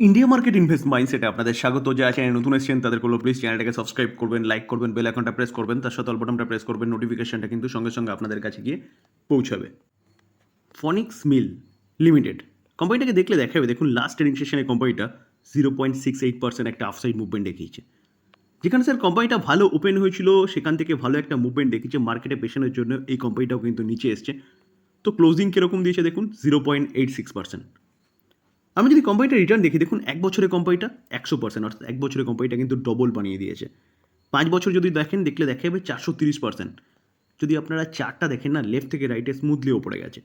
India market invest মাইন্ডসেটে আপনাদের স্বাগত। যা চ্যানেল নতুন এসেছেন, তাদের কোনো প্লিজ চ্যানেলটাকে সাবস্ক্রাইব করবেন লাইক করবেন বেল আইকনটা প্রেস করবেন, তার সাথে অল্পটনটা প্রেস করবেন নোটিফিকেশনটা কিন্তু সঙ্গে সঙ্গে আপনাদের কাছে গিয়ে পৌঁছাবে। ফনিক্স মিল লিমিটেড কোম্পানিটাকে দেখলে দেখা যাবে দেখুন লাস্ট ট্রেডিং সেশনে কোম্পানিটা zero point six eight percent একটা আফসাইড মুভমেন্ট দেখিয়েছে। যেখানে স্যার কোম্পানিটা ভালো ওপেন হয়েছিল, সেখান থেকে ভালো একটা মুভমেন্ট দেখিয়েছে মার্কেটে পেছনের জন্য এই কোম্পানিটাও কিন্তু নিচে এসছে। তো ক্লোজিং কীরকম দিয়েছে দেখুন zero point eight six percent আমি যদি কোম্পানিটা রিটার্ন দেখি, দেখুন এক বছরের কোম্পানিটা একশো পার্সেন্ট অর্থাৎ এক বছরের কোম্পানিটা কিন্তু ডবল বানিয়ে দিয়েছে। পাঁচ বছর যদি দেখেন, দেখলে দেখা যাবে চারশো তিরিশ পার্সেন্ট যদি আপনারা চারটা দেখেন না লেফট থেকে রাইটে স্মুথলি ওপরে গেছে।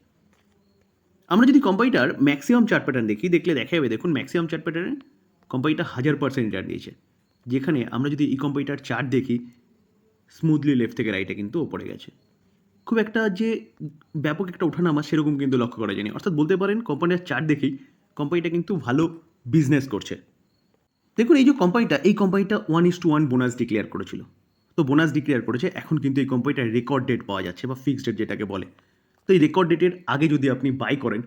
আমরা যদি কোম্পানিটার ম্যাক্সিমাম চার্ট প্যাটার্ন দেখি, দেখলে দেখা যাবে, দেখুন ম্যাক্সিমাম চার্ট প্যাটার্নে কোম্পানিটা হাজার পার্সেন্ট রিটার্ন দিয়েছে। যেখানে আমরা যদি এই কোম্পানিটার চার্ট দেখি স্মুথলি লেফট থেকে রাইটে কিন্তু ওপরে গেছে। খুব একটা যে ব্যাপক একটা ওঠানামা সেরকম কিন্তু লক্ষ্য করা যায়নি। অর্থাৎ বলতে পারেন কোম্পানির চার্ট দেখেই কোম্পানিটা কিন্তু ভালো বিজনেস করছে। দেখুন, এই যে কোম্পানিটা এই কোম্পানিটা one is to one bonus declare করেছিল। তো বোনাস ডিক্লেয়ার করেছে, এখন কিন্তু এই কোম্পানিটার রেকর্ড ডেট পাওয়া যাচ্ছে, বা ফিক্সড ডেট যেটাকে বলে। তো এই রেকর্ড ডেটের আগে যদি আপনি বাই করেন,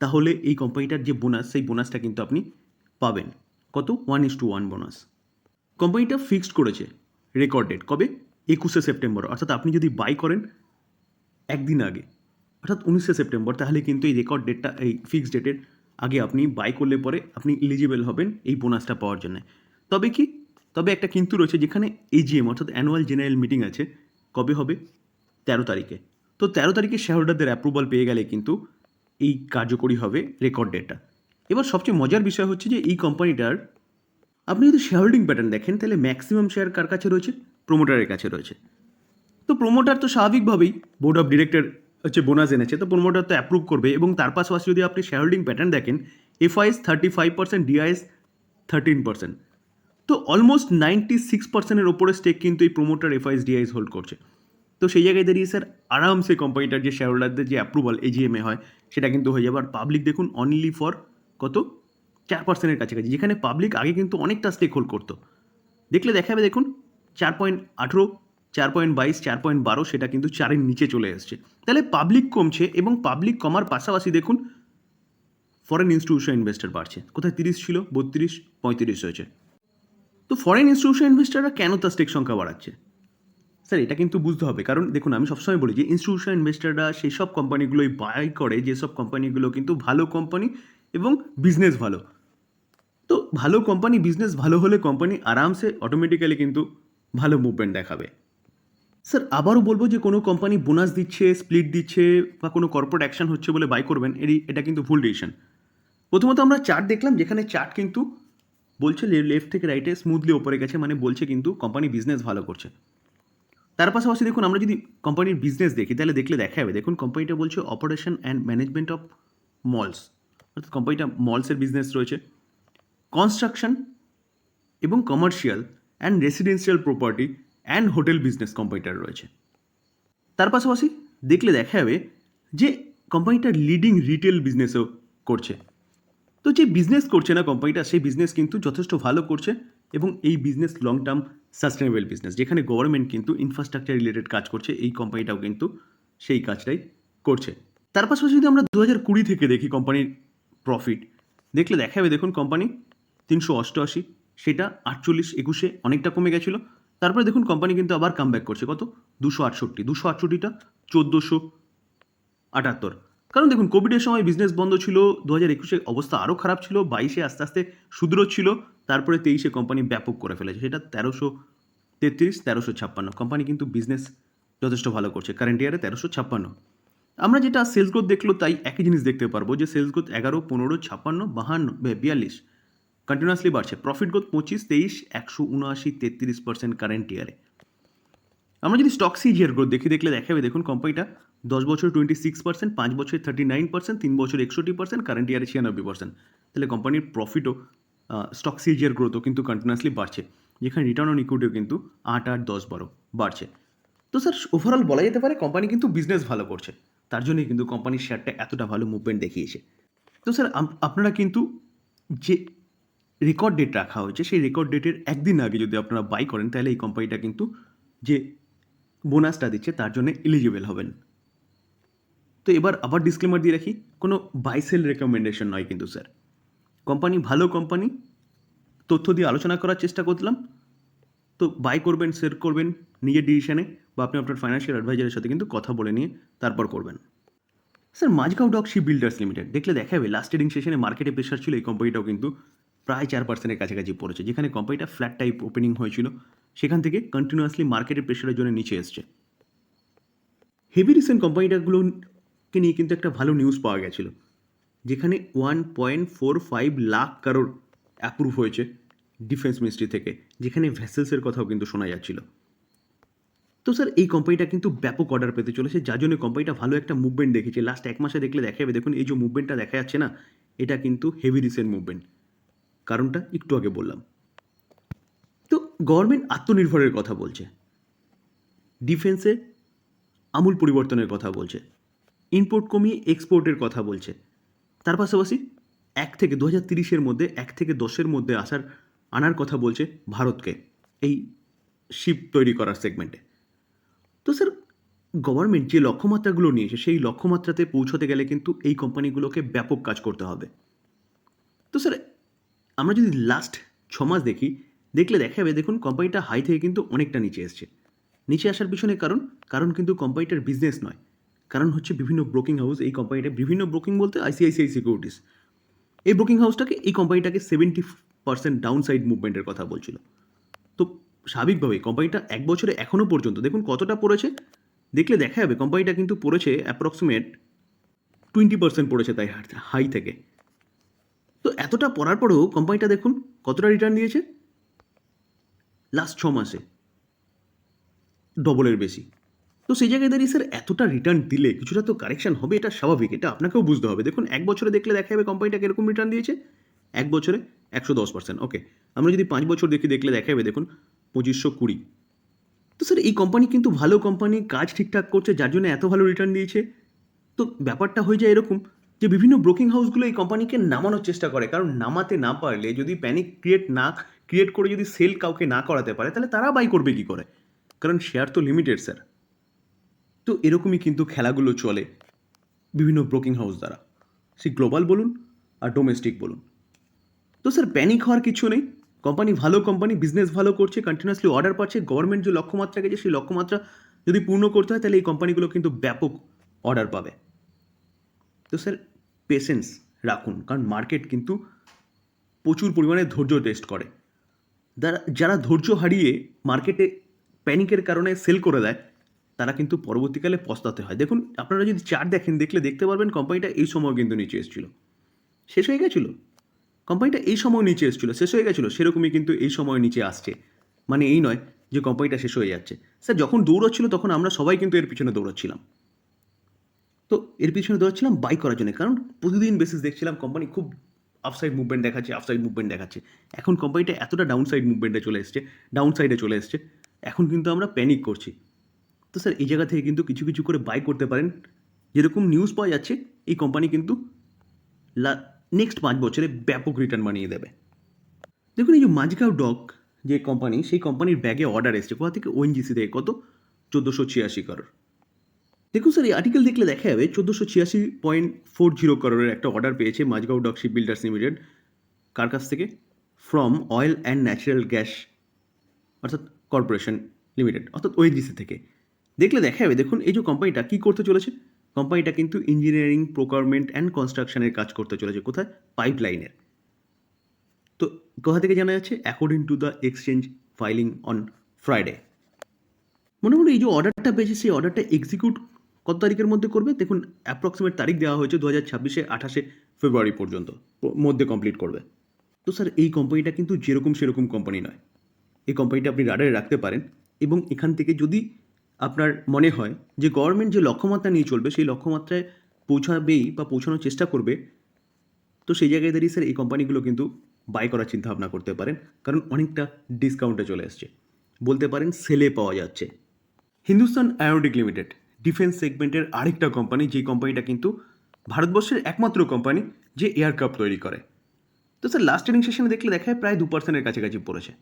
তাহলে এই কোম্পানিটার যে বোনাস সেই বোনাসটা কিন্তু আপনি পাবেন। কত? One is to one bonus কোম্পানিটা ফিক্সড করেছে রেকর্ড ডেট কবে? একুশে সেপ্টেম্বর। অর্থাৎ আপনি যদি বাই করেন একদিন আগে, অর্থাৎ উনিশে সেপ্টেম্বর, তাহলে কিন্তু এই রেকর্ড ডেটটা এই ফিক্সড ডেটের আগে আপনি বাই করলে পরে আপনি এলিজিবল হবেন এই বোনাসটা পাওয়ার জন্য। তবে কি? তবে একটা কিন্তু রয়েছে যেখানে এজিএম অর্থাৎ অ্যানুয়াল জেনারেল মিটিং আছে। কবে হবে? তেরো তারিখে। তো তেরো তারিখে শেয়ারহোল্ডারদের অ্যাপ্রুভাল পেয়ে গেলে কিন্তু এই কার্যকরী হবে রেকর্ড ডেটটা এবার সবচেয়ে মজার বিষয় হচ্ছে যে এই কোম্পানিটার আপনি যদি শেয়ার হোল্ডিং প্যাটার্ন দেখেন, তাহলে ম্যাক্সিমাম শেয়ার কার কাছে রয়েছে? প্রোমোটারের কাছে রয়েছে। তো প্রোমোটার তো স্বাভাবিকভাবেই বোর্ড অফ ডিরেক্টর হচ্ছে বোনাস এনেছে, তো প্রোমোটার তো অ্যাপ্রুভ করবে এবং তার পাশাপাশি যদি আপনি শেয়ার হোল্ডিং প্যাটার্ন দেখেন FIs thirty five percent DIs thirteen percent তো অলমোস্ট নাইনটি সিক্স পার্সেন্টের ওপরে স্টেক কিন্তু এই প্রোমোটার এফআইএস ডিআইএস হোল্ড করছে। তো সেই জায়গায় দাঁড়িয়ে স্যার আরামসে কোম্পানিটার যে শেয়ার হোল্ডারদের যে অ্যাপ্রুভাল এজিএমএ হয়, সেটা কিন্তু হয়ে যাবে। আর পাবলিক দেখুন অনলি ফর কত? চার পার্সেন্টের কাছাকাছি, যেখানে পাবলিক আগে কিন্তু অনেকটা স্টেক হোল্ড করতো। দেখলে দেখা যাবে দেখুন, চার পয়েন্ট আঠেরো চার পয়েন্ট বাইশ, চার পয়েন্ট বারো সেটা কিন্তু চারের নিচে চলে এসছে। তাহলে পাবলিক কমছে এবং পাবলিক কমার পাশাপাশি দেখুন ফরেন ইনস্টিটিউশন ইনভেস্টর বাড়ছে। কোথায় তিরিশ ছিল? বত্রিশ, পঁয়ত্রিশ হয়েছে। তো ফরেন ইনস্টিটিউশন ইনভেস্টররা কেন তার স্টেক সংখ্যা বাড়াচ্ছে? স্যার, এটা কিন্তু বুঝতে হবে। কারণ দেখুন, আমি সবসময় বলি যে ইনস্টিটিউশন ইনভেস্টররা সেই সব কোম্পানিগুলোই বাই করে, যেসব কোম্পানিগুলো কিন্তু ভালো কোম্পানি এবং বিজনেস ভালো। তো ভালো কোম্পানি বিজনেস ভালো হলে কোম্পানি আরামসে অটোমেটিক্যালি কিন্তু ভালো মুভমেন্ট দেখাবে। স্যার, আবারও বলব যে কোনো কোম্পানি বোনাস দিচ্ছে স্প্লিট দিচ্ছে বা কোনো কর্পোরেট অ্যাকশন হচ্ছে বলে বাই করবেন, এরই, এটা কিন্তু ভুল ডিসিশন প্রথমত আমরা চার্ট দেখলাম যেখানে চার্ট কিন্তু বলছে লেফট থেকে রাইটে স্মুথলি ওপরে গেছে মানে বলছে কিন্তু কোম্পানি বিজনেস ভালো করছে। তার পাশাপাশি দেখুন, আমরা যদি কোম্পানির বিজনেস দেখি, তাহলে দেখলে দেখা যাবে, দেখুন কোম্পানিটা বলছে operation and management of malls অর্থাৎ কোম্পানিটা মলসের বিজনেস রয়েছে। কনস্ট্রাকশন এবং commercial and residential property and hotel business কোম্পানিটার রয়েছে। তার পাশাপাশি দেখলে দেখা যাবে যে কোম্পানিটা লিডিং রিটেল বিজনেসও করছে। তো যে বিজনেস করছে না কোম্পানিটা সেই বিজনেস কিন্তু যথেষ্ট ভালো করছে এবং এই business long term sustainable business যেখানে গভর্নমেন্ট কিন্তু ইনফ্রাস্ট্রাকচার রিলেটেড কাজ করছে, এই কোম্পানিটাও কিন্তু সেই কাজটাই করছে। তার পাশাপাশি যদি আমরা দু হাজার কুড়ি থেকে দেখি কোম্পানির প্রফিট দেখলে দেখা যাবে দেখুন কোম্পানি তিনশো অষ্টআশি, সেটা আটচল্লিশ একুশে অনেকটা কমে গেছিল। তারপরে দেখুন কোম্পানি কিন্তু আবার কাম ব্যাক করছে। কত? দুশো আটষট্টি। দুশো আটষট্টিটা চোদ্দোশো আটাত্তর। কারণ দেখুন কোভিডের সময় বিজনেস বন্ধ ছিল দু হাজার একুশে অবস্থা আরও খারাপ ছিল, বাইশে আস্তে আস্তে ছিল তারপরে তেইশে কোম্পানি ব্যাপক করে ফেলেছে। সেটা তেরোশো তেত্রিশ, তেরোশো ছাপ্পান্ন। কোম্পানি কিন্তু বিজনেস যথেষ্ট ভালো করছে। কারেন্ট ইয়ারে তেরোশো ছাপ্পান্ন। আমরা যেটা সেলস গ্রোথ দেখল, তাই একই জিনিস দেখতে পারব যে সেলস গ্রোথ এগারো, পনেরো, ছাপ্পান্ন, বাহান্ন বিয়াল্লিশ। কন্টিনিউয়াসলি বাড়ছে। প্রফিট গ্রোথ পঁচিশ, তেইশ, একশো উনআশি, তেত্রিশ পার্সেন্ট কারেন্ট ইয়ারে আমরা যদি স্টক সিজিয়ার গ্রোথ দেখি, দেখলে দেখাবে, দেখুন কোম্পানিটা দশ বছর টোয়েন্টি সিক্স পার্সেন্ট পাঁচ বছর থার্টি নাইন পার্সেন্ট তিন বছর একষট্টি পার্সেন্ট কারেন্ট ইয়ারে ছিয়ানব্বই পার্সেন্ট তাহলে কোম্পানির প্রফিটও স্টক সিজিয়ার গ্রোথও কিন্তু কন্টিনিউয়াসলি বাড়ছে। যেখানে রিটার্ন অন ইকুইটিও কিন্তু আট আট দশ বারো বাড়ছে। তো স্যার ওভারঅল বলা যেতে পারে কোম্পানি কিন্তু বিজনেস ভালো করছে। তার জন্যই কিন্তু কোম্পানির শেয়ারটা এতটা ভালো মুভমেন্ট দেখিয়েছে। তো স্যার আপনারা কিন্তু যে রেকর্ড ডেট রাখা হয়েছে, সেই রেকর্ড ডেটের একদিন আগে যদি আপনারা বাই করেন, তাহলে এই কোম্পানিটা কিন্তু যে বোনাসটা দিচ্ছে, তার জন্য এলিজিবল হবেন। তো এবার আবার ডিসক্লেমার দিয়ে রাখি, কোনো বাই সেল রেকমেন্ডেশন নয় কিন্তু স্যার কোম্পানি ভালো কোম্পানি তথ্য দিয়ে আলোচনা করার চেষ্টা করলাম। তো বাই করবেন সেল করবেন, নিজের ডিসিশনে বা আপনি আপনার ফাইন্যান্সিয়াল অ্যাডভাইজারের সাথে কিন্তু কথা বলে নিয়ে তারপর করবেন। Sir Mazagon dock ship builders limited, দেখলে দেখা যাবে লাস্ট ট্রেডিং সেশনে মার্কেটে প্রেশার ছিল, এই কোম্পানিটাও কিন্তু প্রায় চার পার্সেন্টের কাছাকাছি পড়েছে। যেখানে কোম্পানিটা ফ্ল্যাট টাইপ ওপেনিং হয়েছিল। সেখান থেকে কন্টিনিউয়াসলি মার্কেটের প্রেশারের জন্য নিচে এসছে। হেভি রিসেন্ট কোম্পানিটাগুলোকে নিয়ে কিন্তু একটা ভালো নিউজ পাওয়া গেছিল। যেখানে one point four five lakh crore approve হয়েছে ডিফেন্স মিনিস্ট্রি থেকে। যেখানে ভ্যাসেলসের কথাও কিন্তু শোনা যাচ্ছিল। তো স্যার এই কোম্পানিটা কিন্তু ব্যাপক অর্ডার পেতে চলেছে। যার জন্য কোম্পানিটা ভালো একটা মুভমেন্ট দেখেছে লাস্ট এক মাসে দেখলে দেখা যাবে দেখুন, এই যে মুভমেন্টটা দেখা যাচ্ছে না, এটা কিন্তু হেভি রিসেন্ট মুভমেন্ট কারণটা একটু আগে বললাম। তো গভর্নমেন্ট আত্মনির্ভরের কথা বলছে। ডিফেন্সে আমূল পরিবর্তনের কথা বলছে। ইম্পোর্ট কমিয়ে এক্সপোর্টের কথা বলছে। তার পাশাপাশি এক থেকে দু হাজার তিরিশের মধ্যে, এক থেকে দশের মধ্যে আসার, আনার কথা বলছে ভারতকে এই শিপ তৈরি করার সেগমেন্টে। তো স্যার, গভর্নমেন্ট যে লক্ষ্যমাত্রাগুলো নিয়েছে, সেই লক্ষ্যমাত্রাতে পৌঁছতে গেলে কিন্তু এই কোম্পানিগুলোকে ব্যাপক কাজ করতে হবে। তো স্যার আমরা যদি লাস্ট ছ মাস দেখি, দেখলে দেখা যাবে দেখুন কোম্পানিটা হাই থেকে কিন্তু অনেকটা নিচে এসছে। নিচে আসার পিছনে কারণ কারণ কিন্তু কোম্পানিটার বিজনেস নয়। কারণ হচ্ছে বিভিন্ন ব্রোকিং হাউস এই কোম্পানিটা বিভিন্ন ব্রোকিং বলতে আইসিআইসিআই সিকিউরিটিস এই ব্রোকিং হাউসটাকে এই কোম্পানিটাকে সেভেন্টি পার্সেন্ট ডাউন সাইড মুভমেন্টের কথা বলছিল। তো স্বাভাবিকভাবেই কোম্পানিটা এক বছরে এখনও পর্যন্ত, দেখুন কতটা পড়েছে, দেখলে দেখা যাবে কোম্পানিটা কিন্তু পড়েছে অ্যাপ্রক্সিমেট টোয়েন্টি পার্সেন্ট পড়েছে তাই হাই থেকে। তো এতটা পড়ার পরেও কোম্পানিটা দেখুন কতটা রিটার্ন দিয়েছে? লাস্ট ছ মাসে। ডবলের বেশি। তো সেই জায়গায় দাঁড়িয়ে স্যার এতটা রিটার্ন দিলে কিছুটা তো কারেকশন হবে, এটা স্বাভাবিক, এটা আপনাকেও বুঝতে হবে। দেখুন, এক বছরে দেখলে দেখা যাবে কোম্পানিটা কীরকম রিটার্ন দিয়েছে। এক বছরে একশো দশ পার্সেন্ট ওকে আমরা যদি পাঁচ বছর দেখি, দেখলে দেখা যাবে, দেখুন, পঁচিশশো কুড়ি। তো স্যার এই কোম্পানি কিন্তু ভালো কোম্পানি কাজ ঠিকঠাক করছে, যার জন্য এত ভালো রিটার্ন দিয়েছে। তো ব্যাপারটা হয়ে যায় এরকম। যে বিভিন্ন ব্রোকিং হাউসগুলো এই কোম্পানিকে নামানোর চেষ্টা করে। কারণ নামাতে না পারলে, যদি প্যানিক ক্রিয়েট না ক্রিয়েট করে যদি সেল কাউকে না করাতে পারে, তাহলে তারা বাই করবে কী করে? কারণ শেয়ার তো লিমিটেড স্যার তো এরকমই কিন্তু খেলাগুলো চলে বিভিন্ন ব্রোকিং হাউস দ্বারা। সে গ্লোবাল বলুন আর ডোমেস্টিক বলুন। তো স্যার প্যানিক হওয়ার কিছু নেই। কোম্পানি ভালো কোম্পানি বিজনেস ভালো করছে কন্টিনিউয়াসলি অর্ডার পাচ্ছে গভর্নমেন্ট যে লক্ষ্যমাত্রা গেছে, সেই লক্ষ্যমাত্রা যদি পূর্ণ করতে হয়, তাহলে এই কোম্পানিগুলো কিন্তু ব্যাপক অর্ডার পাবে। তো স্যার পেশেন্স রাখুন, কারণ মার্কেট কিন্তু প্রচুর পরিমাণে ধৈর্য টেস্ট করে। যারা যারা ধৈর্য হারিয়ে মার্কেটে প্যানিকের কারণে সেল করে দেয়, তারা কিন্তু পরবর্তীকালে পস্তাতে হয়। দেখুন, আপনারা যদি চার্ট দেখেন, দেখলে দেখতে পারবেন কোম্পানিটা এই সময় কিন্তু নিচে এসেছিল। শেষ হয়ে গেছিল। কোম্পানিটা এই সময় নিচে এসেছিল, শেষ হয়ে গেছিল, সেরকমই কিন্তু এই সময় নিচে আসছে। মানে এই নয় যে কোম্পানিটা শেষ হয়ে যাচ্ছে। স্যার, যখন দৌড়চ্ছিল, তখন আমরা সবাই কিন্তু এর পিছনে দৌড়চ্ছিলাম। তো এর পিছনে দৌড়াচ্ছিলাম বাই করার জন্য। কারণ প্রতিদিন বেসিস দেখছিলাম কোম্পানি খুব আপসাইড মুভমেন্ট দেখাচ্ছে আপসাইড মুভমেন্ট দেখাচ্ছে। এখন কোম্পানিটা এতটা ডাউন সাইড মুভমেন্টে চলে এসছে ডাউন সাইডে চলে এসছে। এখন কিন্তু আমরা প্যানিক করছি। তো স্যার এই জায়গা থেকে কিন্তু কিছু কিছু করে বাই করতে পারেন। যেরকম নিউজ পাওয়া যাচ্ছে, এই কোম্পানি কিন্তু লা নেক্সট পাঁচ বছরে ব্যাপক রিটার্ন বানিয়ে দেবে। দেখুন, এই যে মাঝগাঁও ডক যে কোম্পানি সেই কোম্পানির ব্যাগে অর্ডার এসছে। কোথা থেকে? ওএনজিসি থেকে। কত? চোদ্দোশো ছিয়াশি করোড় দেখুন স্যার, এই আর্টিকেল দেখলে দেখা যাবে চোদ্দোশো ছিয়াশি পয়েন্ট ফোর জিরো করোড়ের একটা অর্ডার পেয়েছে Mazagon dock ship builders limited কার কাছ থেকে? From oil and natural gas অর্থাৎ কর্পোরেশন লিমিটেড অর্থাৎ ওএনজিসি থেকে। দেখলে দেখা যাবে, দেখুন, এই যে কোম্পানিটা কী করতে চলেছে? কোম্পানিটা কিন্তু ইঞ্জিনিয়ারিং প্রোকারমেন্ট অ্যান্ড কনস্ট্রাকশনের কাজ করতে চলেছে। কোথায়? পাইপ লাইনের তো কোথা থেকে জানা যাচ্ছে? According to the exchange filing on Friday মনে মোটামুটি এই যে অর্ডারটা পেয়েছে, সেই অর্ডারটা এক্সিকিউট কত তারিখের মধ্যে করবে? দেখুন অ্যাপ্রক্সিমেট তারিখ দেওয়া হয়েছে দু হাজার ছাব্বিশে, আঠাশে ফেব্রুয়ারি পর্যন্ত মধ্যে কমপ্লিট করবে। তো স্যার, এই কোম্পানিটা কিন্তু যেরকম সেরকম কোম্পানি নয়। এই কোম্পানিটা আপনি রাডারে রাখতে পারেন এবং এখান থেকে যদি আপনার মনে হয় যে গভর্নমেন্ট যে লক্ষ্যমাত্রা নিয়ে চলবে, সেই লক্ষ্যমাত্রায় পৌঁছাবেই বা পৌঁছানোর চেষ্টা করবে, তো সেই জায়গায় দাঁড়িয়ে স্যার এই কোম্পানিগুলো কিন্তু বাই করার চিন্তা ভাবনা করতে পারেন। কারণ অনেকটা ডিসকাউন্টে চলে আসছে বলতে পারেন সেলে পাওয়া যাচ্ছে। হিন্দুস্তান অ্যারোডিক লিমিটেড ডিফেন্স সেগমেন্টের আরেকটা কোম্পানি যে কোম্পানিটা কিন্তু ভারতবর্ষের একমাত্র কোম্পানি যে এয়ারক্রাফট তৈরি করে। তো স্যার লাস্ট ট্রেনিং সেশনে দেখলে দেখা যায় প্রায় দু পার্সেন্টের কাছাকাছি পড়েছে।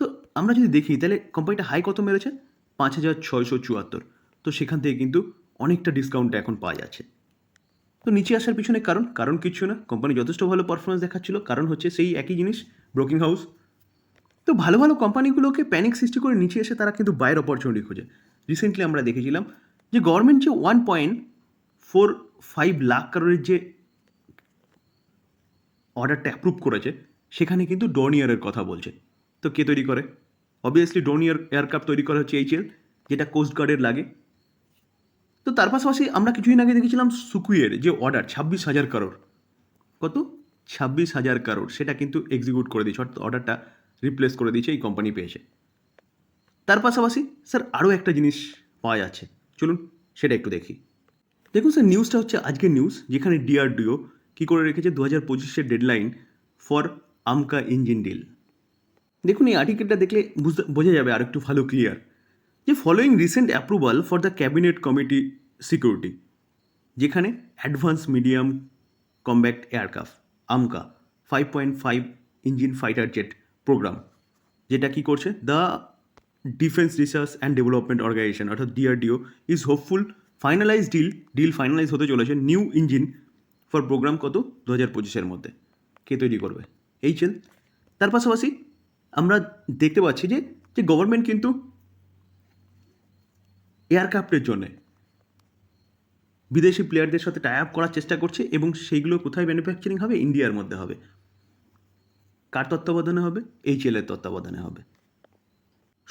তো আমরা যদি দেখি, তাহলে কোম্পানিটা হাই কত মেরেছে? পাঁচ হাজার ছয়শো চুয়াত্তর। তো সেখান থেকে কিন্তু অনেকটা ডিসকাউন্ট এখন পাওয়া যাচ্ছে। তো নিচে আসার পিছনে কারণ? কারণ কিছু না। কোম্পানি যথেষ্ট ভালো পারফরমেন্স দেখাচ্ছিল। কারণ হচ্ছে সেই একই জিনিস ব্রোকিং হাউস তো ভালো ভালো কোম্পানিগুলোকে প্যানিক সৃষ্টি করে নিচে এসে তারা কিন্তু বাইরের অপরচুনিটি খোঁজে। রিসেন্টলি আমরা দেখেছিলাম যে গভর্নমেন্ট যে one point four five lakh কারোরের যে অর্ডারটা অ্যাপ্রুভ করেছে, সেখানে কিন্তু ডর্নিয়ারের কথা বলছে। তো কে তৈরি করে? অবভিয়াসলি ডর্নিয়ার এয়ারক্রাফট তৈরি করা হচ্ছে এইচএল যেটা কোস্ট গার্ডের লাগে। তো তার পাশাপাশি আমরা কিছুদিন আগে দেখেছিলাম সুকুইয়ের যে অর্ডার ছাব্বিশ হাজার কারোর কত? ছাব্বিশ হাজার কারোর সেটা কিন্তু এক্সিকিউট করে দিয়েছে, অর্থাৎ অর্ডারটা রিপ্লেস করে দিয়েছে, এই কোম্পানি পেয়েছে। তার পাশাপাশি স্যার আরও একটা জিনিস পাওয়া যাচ্ছে। চলুন সেটা একটু দেখি। দেখুন স্যার নিউজটা হচ্ছে আজকের নিউজ যেখানে ডিআরডিও কী করে রেখেছে দু হাজার পঁচিশের deadline for AMCA engine deal দেখুন, এই আর্টিকেলটা দেখলে বুঝতে, বোঝা যাবে আর একটু ভালো ক্লিয়ার যে following recent approval for the cabinet committee security যেখানে advance medium combat aircraft AMCA five point five engine fighter jet programme যেটা কি করছে? The defence research and development organisation অর্থাৎ DRDO is hopeful finalise deal deal finalise হতে চলেছে new engine for programme কত? দু হাজার পঁচিশের মধ্যে। কে তৈরি করবে? এইচএল তার পাশাপাশি আমরা দেখতে পাচ্ছি যে যে গভর্নমেন্ট কিন্তু এয়ারক্রাফটের জন্যে বিদেশি প্লেয়ারদের সাথে টাই আপ করার চেষ্টা করছে এবং সেইগুলো কোথায় ম্যানুফ্যাকচারিং হবে? ইন্ডিয়ার মধ্যে হবে। কার তত্ত্বাবধানে হবে? এইচএলের তত্ত্বাবধানে হবে।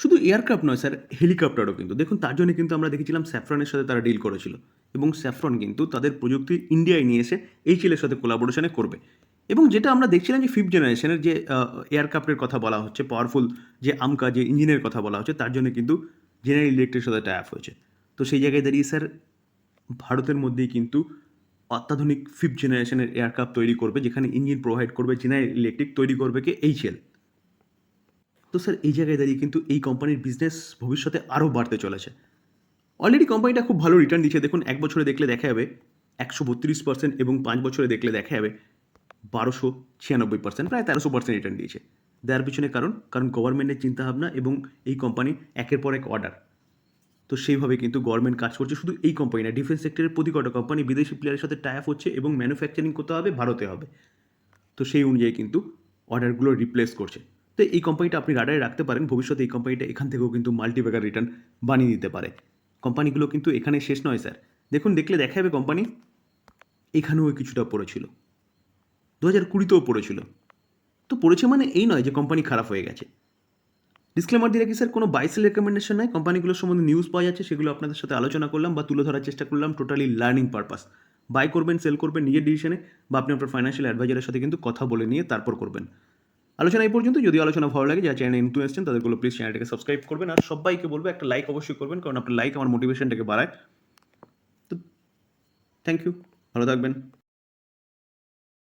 শুধু এয়ারক্রাফট নয় স্যার হেলিকপ্টারও কিন্তু। দেখুন, তার জন্য কিন্তু আমরা দেখেছিলাম স্যাফ্রনের সাথে তারা ডিল করেছিল। এবং স্যাফ্রন কিন্তু তাদের প্রযুক্তি ইন্ডিয়ায় নিয়ে এসে এই এইচএলের সাথে কোলাবোরেশনে করবে। এবং যেটা আমরা দেখছিলাম যে ফিফথ জেনারেশনের যে এয়ারক্রাফটের কথা বলা হচ্ছে পাওয়ারফুল যে আমকা, যে ইঞ্জিনের কথা বলা হচ্ছে, তার জন্য কিন্তু জেনারেল ইলেকট্রিক সাথে ট্যাপ হয়েছে। তো সেই জায়গায় দাঁড়িয়ে স্যার ভারতের মধ্যেই কিন্তু অত্যাধুনিক ফিফথ জেনারেশনের এয়ারক্রাফট তৈরি করবে, যেখানে ইঞ্জিন প্রোভাইড করবে জেনারেল ইলেকট্রিক তৈরি করবে কে এইচএল তো স্যার, এই জায়গায় দাঁড়িয়ে কিন্তু এই কোম্পানির বিজনেস ভবিষ্যতে আরও বাড়তে চলেছে। অলরেডি কোম্পানিটা খুব ভালো রিটার্ন দিচ্ছে। দেখুন, এক বছরে দেখলে দেখা যাবে একশো বত্রিশ পার্সেন্ট এবং পাঁচ বছরে দেখলে দেখা যাবে বারোশো ছিয়ানব্বই পার্সেন্ট প্রায় তেরোশো পার্সেন্ট রিটার্ন দিয়েছে। দেওয়ার পিছনে কারণ কারণ গভর্নমেন্টের চিন্তাভাবনা এবং এই কোম্পানি একের পর এক অর্ডার তো সেইভাবে কিন্তু গভর্নমেন্ট কাজ করছে। শুধু এই কোম্পানি না ডিফেন্স সেক্টরের প্রতি কটা কোম্পানি বিদেশি প্লেয়ারের সাথে টাই আপ হচ্ছে এবং ম্যানুফ্যাকচারিং করতে হবে, ভারতে হবে। তো সেই অনুযায়ী কিন্তু অর্ডারগুলো রিপ্লেস করছে। তো এই কোম্পানিটা আপনি রাডারে রাখতে পারেন, ভবিষ্যতে এই কোম্পানিটা এখান থেকেও কিন্তু মাল্টিপ্যাকার রিটার্ন বানিয়ে দিতে পারে। কোম্পানিগুলো কিন্তু এখানে শেষ নয় স্যার দেখুন, দেখলে দেখা যাবে কোম্পানি এখানেও কিছুটা পড়েছিল। দু হাজার কুড়িতেও পড়েছিল। তো পড়েছে মানে এই নয় যে কোম্পানি খারাপ হয়ে গেছে। ডিসক্লেমার দিয়ে রাখি স্যার কোনো বাইসেল রেকমেন্ডেশন নয় কোম্পানিগুলোর সম্বন্ধে নিউজ পাওয়া যাচ্ছে, সেগুলো আপনাদের সাথে আলোচনা করলাম বা তুলে ধরার চেষ্টা করলাম টোটালি লার্নিং পারপাস বাই করবেন সেল করবেন, নিজের ডিসিশনে বা আপনি আপনার ফাইন্যান্সিয়াল অ্যাডভাইজারের সাথে কিন্তু কথা বলে নিয়ে তারপর করবেন। আলোচনা এই পর্যন্ত যদি আলোচনা ভালো লাগে যা চ্যানেল নতুন এসছেন, তাদেরগুলো প্লিজ চ্যানেলটাকে সাবস্ক্রাইব করবেন। আর সবাইকে বলব, একটা লাইক অবশ্যই করবেন, কারণ আপনার লাইক আমার মোটিভেশনটাকে বাড়ায়। তো থ্যাংক ইউ ভালো থাকবেন।